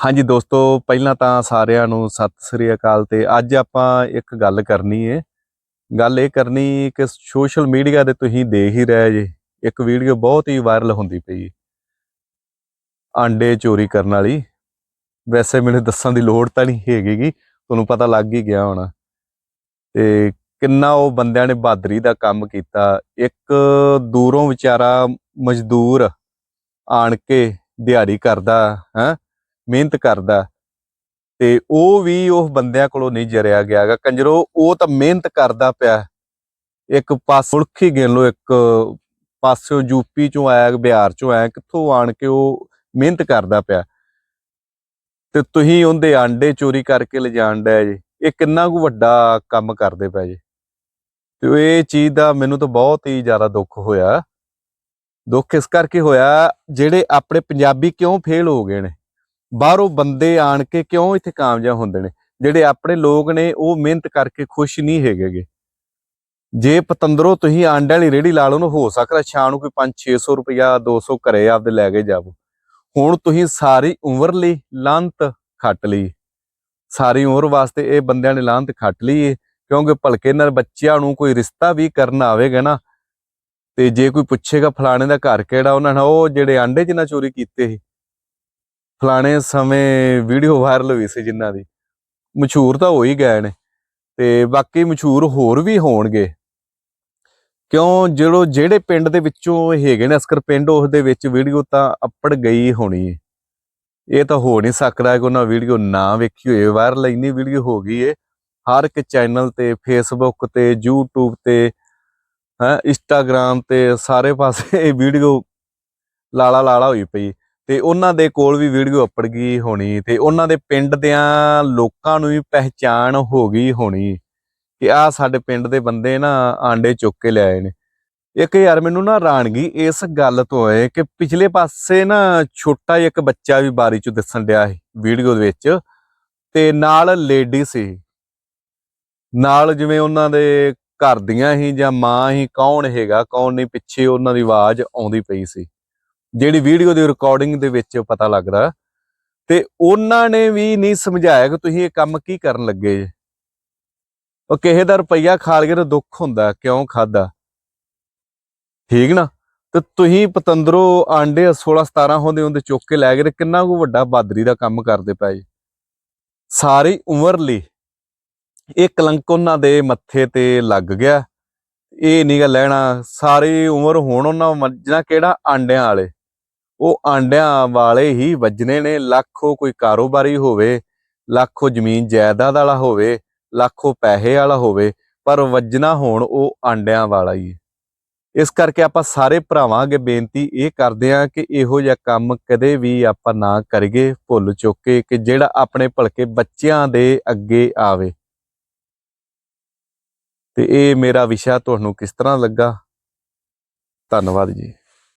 ਹਾਂਜੀ ਦੋਸਤੋ, ਪਹਿਲਾਂ ਤਾਂ ਸਾਰਿਆਂ ਨੂੰ ਸਤਿ ਸ੍ਰੀ ਅਕਾਲ ਤੇ ਅੱਜ ਆਪਾਂ ਇੱਕ ਗੱਲ ਕਰਨੀ ਹੈ ਗੱਲ ਇਹ ਕਰਨੀ ਕਿ ਸੋਸ਼ਲ ਮੀਡੀਆ ਤੇ ਤੁਸੀਂ ਦੇਖ ਹੀ ਰਹੇ ਜੇ, ਇੱਕ ਵੀਡੀਓ ਬਹੁਤ ਹੀ ਵਾਇਰਲ ਹੁੰਦੀ ਪਈ ਹੈ ਆਂਡੇ ਚੋਰੀ ਕਰਨ ਵਾਲੀ, ਵੈਸੇ ਮੈਨੂੰ ਦੱਸਣ ਦੀ ਲੋੜ ਤਾਂ ਨਹੀਂ ਹੈਗੀਗੀ ਤੁਹਾਨੂੰ ਪਤਾ ਲੱਗ ਹੀ ਗਿਆ ਹੋਣਾ। ਤੇ ਕਿੰਨਾ ਉਹ ਬੰਦਿਆਂ ਨੇ ਬਹਾਦਰੀ ਦਾ ਕੰਮ ਕੀਤਾ, ਇੱਕ ਦੂਰੋਂ ਵਿਚਾਰਾ ਮਜ਼ਦੂਰ ਆਣ ਕੇ ਦਿਹਾੜੀ ਕਰਦਾ, ਹੈ। ਮਿਹਨਤ ਕਰਦਾ ਤੇ ਉਹ ਵੀ ਉਹ ਬੰਦਿਆਂ ਕੋਲੋਂ ਨਹੀਂ ਜਰਿਆ ਗਿਆਗਾ ਕੰਜਰੋ, ਉਹ ਤਾਂ ਮਿਹਨਤ ਕਰਦਾ ਪਿਆ ਇੱਕ ਪਾਸ ਮੁਲਕੀ ਗਿਣ ਲੋ ਇੱਕ ਪਾਸਿਓ ਯੂਪੀ ਚੋਂ ਆਇਆ ਬਿਹਾਰ ਚੋਂ ਆਇਆ, ਕਿੱਥੋਂ ਆਣ ਕੇ ਉਹ ਮਿਹਨਤ ਕਰਦਾ ਪਿਆ ਤੇ ਤੁਸੀਂ ਉਹਦੇ ਆਂਡੇ ਚੋਰੀ ਕਰਕੇ ਲਿਜਾਣ ਡਿਆ ਜੀ। ਇਹ ਕਿੰਨਾ ਕੁ ਵੱਡਾ ਕੰਮ ਕਰਦੇ ਪਏ ਜੀ। ਤੇ ਇਹ ਚੀਜ਼ ਦਾ ਮੈਨੂੰ ਤਾਂ ਬਹੁਤ ਹੀ ਜ਼ਿਆਦਾ ਦੁੱਖ ਹੋਇਆ। ਦੁੱਖ ਇਸ ਕਰਕੇ ਹੋਇਆ, ਜਿਹੜੇ ਆਪਣੇ ਪੰਜਾਬੀ ਕਿਉਂ ਫੇਲ ਹੋ ਗਏ ਨੇ? ਬਾਹਰੋਂ ਬੰਦੇ ਆਣ ਕੇ ਕਿਉਂ ਇੱਥੇ ਕਾਮਯਾਬ ਹੁੰਦੇ ਨੇ? ਜਿਹੜੇ ਆਪਣੇ ਲੋਕ ਨੇ, ਉਹ ਮਿਹਨਤ ਕਰਕੇ ਖੁਸ਼ ਨਹੀਂ ਹੈਗੇਗੇ ਜੇ ਪਤੰਦਰੋਂ ਤੁਸੀਂ ਆਂਡੇ ਵਾਲੀ ਰੇੜੀ ਲਾ ਲਓ ਨਾ, ਹੋ ਸਕਦਾ ਸ਼ਾਮ ਨੂੰ ਕੋਈ 5-600 ਰੁਪਇਆ 200 ਘਰੇ ਆਪਦੇ ਲੈ ਕੇ ਜਾਵੋ। ਹੁਣ ਤੁਸੀਂ ਸਾਰੀ ਉਮਰ ਲਈ ਲਾਂਤ ਖੱਟ ਲਈ। ਸਾਰੀ ਉਮਰ ਵਾਸਤੇ ਇਹ ਬੰਦਿਆਂ ਨੇ ਲਾਂਤ ਖੱਟ ਲਈ ਏ, ਕਿਉਂਕਿ ਭਲਕੇ ਨਾਲ ਬੱਚਿਆਂ ਨੂੰ ਕੋਈ ਰਿਸ਼ਤਾ ਵੀ ਕਰਨ ਆਵੇਗਾ ਨਾ। ਤੇ ਜੇ ਕੋਈ ਪੁੱਛੇਗਾ ਫਲਾਣੇ ਦਾ ਘਰ ਕਿਹੜਾ, ਉਹਨਾਂ ਨੇ ਉਹ ਜਿਹੜੇ ਆਂਡੇ ਜਿੰਨਾ ਚੋਰੀ ਕੀਤੇ ਸੀ ਫਲਾਣੇ ਸਮੇਂ ਵੀਡੀਓ ਵਾਇਰਲ ਹੋਈ ਸੀ ਜਿਨ੍ਹਾਂ ਦੀ। ਮਸ਼ਹੂਰ ਤਾਂ ਹੋ ਹੀ ਗਏ ਨੇ ਤੇ ਬਾਕੀ ਮਸ਼ਹੂਰ ਹੋਰ ਵੀ ਹੋਣਗੇ। ਕਿਉਂ ਜਿਹੜੋ ਜਿਹੜੇ ਪਿੰਡ ਦੇ ਵਿੱਚੋਂ ਹੈਗੇ ਨੇ ਅਸਕਰ ਪਿੰਡ, ਉਸ ਦੇ ਵਿੱਚ ਵੀਡੀਓ ਤਾਂ ਅੱਪੜ ਗਈ ਹੋਣੀ ਹੈ ਇਹ ਤਾਂ ਹੋ ਨਹੀਂ ਸਕਦਾ ਕਿ ਉਹਨਾਂ ਵੀਡੀਓ ਨਾ ਵੇਖੀ ਹੋਏ। ਵਾਇਰਲ ਇੰਨੀ ਵੀਡੀਓ ਹੋ ਗਈ ਏ, ਹਰ ਇੱਕ ਚੈਨਲ ਤੇ ਫੇਸਬੁੱਕ ਤੇ, YouTube ਤੇ, ਹੈ ਇੰਸਟਾਗ੍ਰam ਤੇ ਸਾਰੇ ਪਾਸੇ ਇਹ ਵੀਡੀਓ ਲਾਲਾ ਲਾਲਾ ਹੋਈ ਪਈ। ਤੇ ਉਹਨਾਂ ਦੇ ਕੋਲ ਵੀ ਵੀਡੀਓ ਅਪੜ ਗਈ ਹੋਣੀ ਤੇ ਉਹਨਾਂ ਦੇ ਪਿੰਡ ਦਿਆਂ ਲੋਕਾਂ ਨੂੰ ਵੀ ਪਹਿਚਾਣ ਹੋ ਗਈ ਹੋਣੀ ਕਿ ਆ ਸਾਡੇ ਪਿੰਡ ਦੇ ਬੰਦੇ ਨਾ ਆਂਡੇ ਚੁੱਕ ਕੇ ਲਿਆਏ ਨੇ। ਇੱਕ ਯਾਰ ਮੈਨੂੰ ਨਾ ਰਾਣਗੀ ਇਸ ਗੱਲ ਤੋਂ ਹੈ ਕਿ ਪਿਛਲੇ ਪਾਸੇ ਨਾ ਛੋਟਾ ਜਿਹਾ ਇੱਕ ਬੱਚਾ ਵੀ ਬਾਰੀ ਚੋਂ ਦਿਸਣ ਡਿਆ ਸੀ ਵੀਡੀਓ ਦੇ ਵਿੱਚ ਤੇ ਨਾਲ ਲੇਡੀ ਸੀ। ਨਾਲ ਜਿਵੇਂ ਉਹਨਾਂ ਦੇ ਘਰ ਦੀਆਂ ਹੀ ਜਾਂ ਮਾਂ ਹੀ ਕੌਣ ਹੈਗਾ, ਕੌਣ ਨਹੀਂ ਪਿੱਛੇ ਉਹਨਾਂ ਦੀ ਆਵਾਜ਼ ਆਉਂਦੀ ਪਈ ਸੀ। ਜਿਹੜੀ ਵੀਡੀਓ ਦੀ ਰਿਕਾਰਡਿੰਗ ਦੇ ਵਿੱਚ ਪਤਾ ਲੱਗਦਾ। ਤੇ ਉਹਨਾਂ ਨੇ ਵੀ ਨਹੀਂ ਸਮਝਾਇਆ ਕਿ ਤੁਸੀਂ ਇਹ ਕੰਮ ਕੀ ਕਰਨ ਲੱਗੇ। ਜੇ ਉਹ ਕਿਸੇ ਦਾ ਰੁਪਈਆ ਖਾ ਲਗੇ ਤਾਂ ਦੁੱਖ ਹੁੰਦਾ, ਕਿਉਂ ਖਾਦਾ ਠੀਕ ਨਾ? ਤੇ ਤੁਸੀਂ ਪਤੰਦਰੋ ਆਂਡੇ 16 17 ਹੁੰਦੇ ਹੁੰਦੇ ਚੁੱਕ ਕੇ ਲੈ ਗਏ ਤੇ ਕਿੰਨਾ ਕੋ ਵੱਡਾ ਬਾਦਰੀ ਦਾ ਕੰਮ ਕਰਦੇ ਪਏ। ਜੀ ਸਾਰੀ ਉਮਰ ਲਈ ਇਹ ਕਲੰਕ ਉਹਨਾਂ ਦੇ ਮੱਥੇ ਤੇ ਲੱਗ ਗਿਆ। ਇਹ ਨਹੀਂਗਾ ਲੈਣਾ, ਸਾਰੀ ਉਮਰ ਹੁਣ ਉਹਨਾਂ ਮੱਝਣਾ ਕਿਹੜਾ ਆਂਡਿਆਂ ਵਾਲੇ? ਉਹ ਆਂਡਿਆਂ ਵਾਲੇ ਹੀ ਵੱਜਣੇ ਨੇ। ਲੱਖੋ ਕੋਈ ਕਾਰੋਬਾਰੀ ਹੋਵੇ, ਲੱਖੋ ਜ਼ਮੀਨ ਜਾਇਦਾਦ ਵਾਲਾ ਹੋਵੇ, ਲੱਖੋ ਪੈਸੇ ਵਾਲਾ ਹੋਵੇ, ਪਰ ਵੱਜਣਾ ਹੋਣ ਉਹ ਆਂਡਿਆਂ ਵਾਲਾ ਹੀ ਇਸ ਕਰਕੇ ਆਪਾਂ ਸਾਰੇ ਭਰਾਵਾਂ ਅੱਗੇ ਬੇਨਤੀ ਇਹ ਕਰਦੇ ਹਾਂ ਕਿ ਇਹੋ ਜਿਹਾ ਕੰਮ ਕਦੇ ਵੀ ਆਪਾਂ ਨਾ ਕਰੀਏ, ਭੁੱਲ ਚੁੱਕੇ ਕਿ ਜਿਹੜਾ ਆਪਣੇ ਭਲਕੇ ਬੱਚਿਆਂ ਦੇ ਅੱਗੇ ਆਵੇ। ਤੇ ਇਹ ਮੇਰਾ ਵਿਸ਼ਾ ਤੁਹਾਨੂੰ ਕਿਸ ਤਰ੍ਹਾਂ ਲੱਗਾ? ਧੰਨਵਾਦ ਜੀ।